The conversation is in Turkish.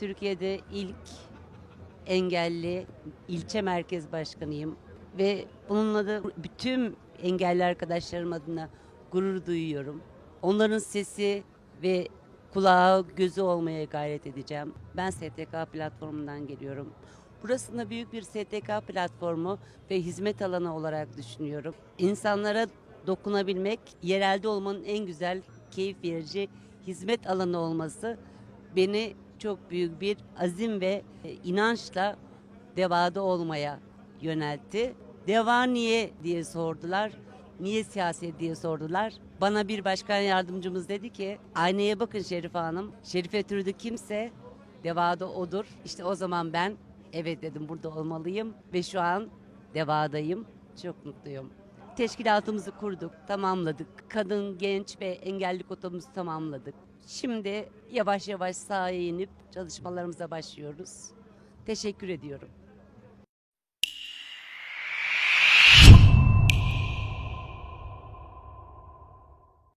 Türkiye'de ilk engelli ilçe merkez başkanıyım ve bununla da bütün engelli arkadaşlarım adına gurur duyuyorum. Onların sesi ve kulağı gözü olmaya gayret edeceğim. Ben STK platformundan geliyorum. Burasını büyük bir STK platformu ve hizmet alanı olarak düşünüyorum. İnsanlara dokunabilmek, yerelde olmanın en güzel, keyif verici hizmet alanı olması beni çok büyük bir azim ve e, inançla devada olmaya yöneltti. Deva niye diye sordular. Niye siyaset diye sordular. Bana bir başkan yardımcımız dedi ki aynaya bakın Şerife Hanım. Şerife Türü'dü kimse devada odur. İşte o zaman ben evet dedim burada olmalıyım ve şu an devadayım. Çok mutluyum teşkilatımızı kurduk, tamamladık. Kadın, genç ve engelli kotamızı tamamladık. Şimdi yavaş yavaş sahaya inip çalışmalarımıza başlıyoruz. Teşekkür ediyorum.